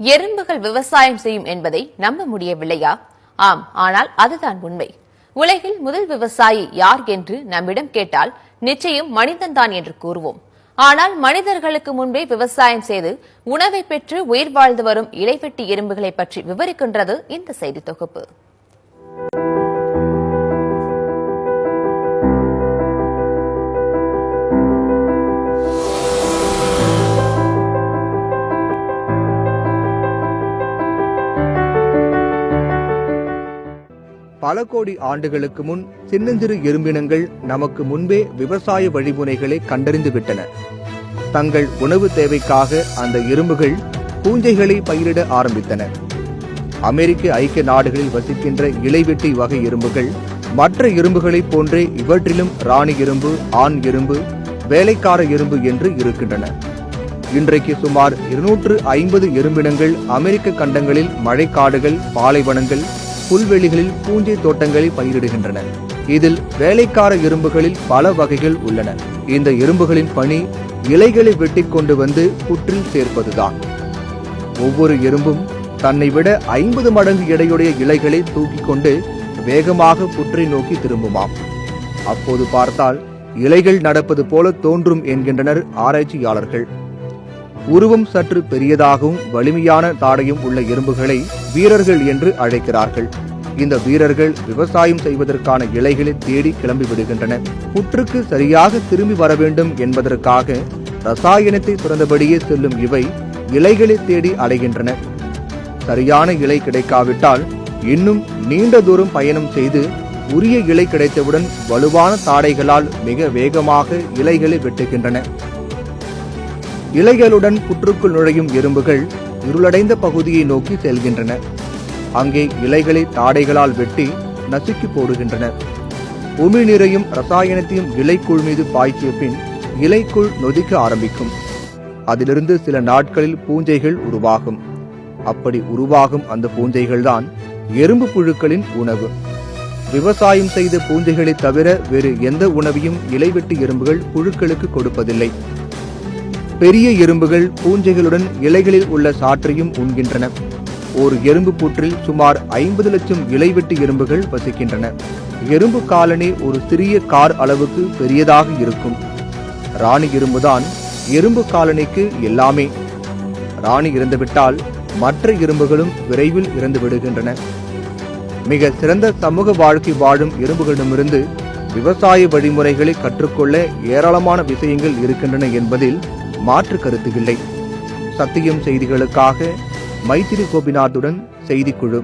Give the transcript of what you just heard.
எறும்புகள் விவசாயம் செய்யும் என்பதை நம்ப முடியவில்லையா? ஆம் ஆனால் அதுதான் உண்மை. உலகில் முதல் விவசாயி யார் என்று நம்மிடம் கேட்டால் நிச்சயம் மனிதன்தான் என்று கூறுவோம். ஆனால் மனிதர்களுக்கு முன்பே விவசாயம் செய்து உணவை பெற்று உயிர் வாழ்ந்து வரும் இடைவெட்டி எறும்புகளை பற்றி விவரிக்கின்றது இந்த செய்தி தொகுப்பு. பல கோடி ஆண்டுகளுக்கு முன் சின்னஞ்சிறு எறும்பினங்கள் நமக்கு முன்பே விவசாய வழிமுறைகளை கண்டறிந்து விட்டன தங்கள் உணவு தேவைக்காக அந்த எறும்புகள் பூஞ்சைகளை பயிரிட ஆரம்பித்தன. அமெரிக்க ஐக்கிய நாடுகளில் வசிக்கின்ற இலைவெட்டி வகை எறும்புகள் மற்ற எறும்புகளைப் போன்றே இவற்றிலும் ராணி எறும்பு ஆண் எறும்பு வேலைக்கார எறும்பு என்று இருக்கின்றன. இன்றைக்கு சுமார் இருநூற்று ஐம்பது எறும்பினங்கள் அமெரிக்க கண்டங்களில் மழைக்காடுகள் பாலைவனங்கள் புல்வெளிகளில் பூஞ்சை தோட்டங்களை பயிரிடுகின்றன. இதில் வேலைக்கார எறும்புகளில் பல வகைகள் உள்ளன. இந்த எறும்புகளின் பணி இலைகளை வெட்டி கொண்டு வந்து புற்றில் சேர்ப்பதுதான். ஒவ்வொரு எறும்பும் தன்னை விட ஐம்பது மடங்கு எடையுடைய இலைகளை தூக்கிக் கொண்டு வேகமாக புற்றை நோக்கி திரும்புமாம். அப்போது பார்த்தால் இலைகள் நடப்பது போல தோன்றும் என்கின்றனர் ஆராய்ச்சியாளர்கள். உருவம் சற்று பெரியதாகவும் வலிமையான தாடையும் உள்ள எறும்புகளை வீரர்கள் என்று அழைக்கிறார்கள். இந்த வீரர்கள் விவசாயம் செய்வதற்கான இலைகளை தேடி கிளம்பி விடுகின்றனர் புற்றுக்கு சரியாக திரும்பி வர வேண்டும் என்பதற்காக ரசாயனத்தை சுரந்தபடியே செல்லும் இவை இலைகளை தேடி அடைகின்றன சரியான இலை கிடைக்காவிட்டால் இன்னும் நீண்ட தூரம் பயணம் செய்து உரிய இலை கிடைத்தவுடன் வலுவான தாடைகளால் மிக வேகமாக இலைகளை வெட்டுகின்றன. இலைகளுடன் புற்றுக்குள் நுழையும் எறும்புகள் இருளடைந்த பகுதியை நோக்கி செல்கின்றன. அங்கே இலைகளை தாடைகளால் வெட்டி நசுக்கி போடுகின்றன உமிழ்நீரையும் ரசாயனத்தையும் இலைக்குள் மீது பாய்ச்சிய பின் இலைக்குள் நொதிக்க ஆரம்பிக்கும். அதிலிருந்து சில நாட்களில் பூஞ்சைகள் உருவாகும். அப்படி உருவாகும் அந்த பூஞ்சைகள்தான் எறும்பு புழுக்களின் உணவு. விவசாயம் செய்த பூஞ்சைகளை தவிர வேறு எந்த உணவையும் இலைவெட்டு எறும்புகள் புழுக்களுக்கு கொடுப்பதில்லை. பெரிய எறும்புகள் பூஞ்சைகளுடன் இலைகளில் உள்ள சாற்றையும் உண்கின்றன. ஒரு எறும்பு புற்றில் சுமார் ஐம்பது லட்சம் இலைவெட்டு எறும்புகள் வசிக்கின்றன. எறும்பு காலனி ஒரு சிறிய கார் அளவுக்கு பெரியதாக இருக்கும். ராணி எறும்புதான் எறும்பு காலனிக்கு எல்லாமே. ராணி இறந்துவிட்டால் மற்ற எறும்புகளும் விரைவில் இறந்து விடுகின்றன. மிக சிறந்த சமூக வாழ்க்கை வாழும் எறும்புகளிடமிருந்து விவசாய வழிமுறைகளை கற்றுக்கொள்ள ஏராளமான விஷயங்கள் இருக்கின்றன என்பதில் மாற்று கருத்து இல்லை. சத்தியம் செய்திகளுக்காக மைத்திரி கோபிநாத்துடன் செய்திக்குழு.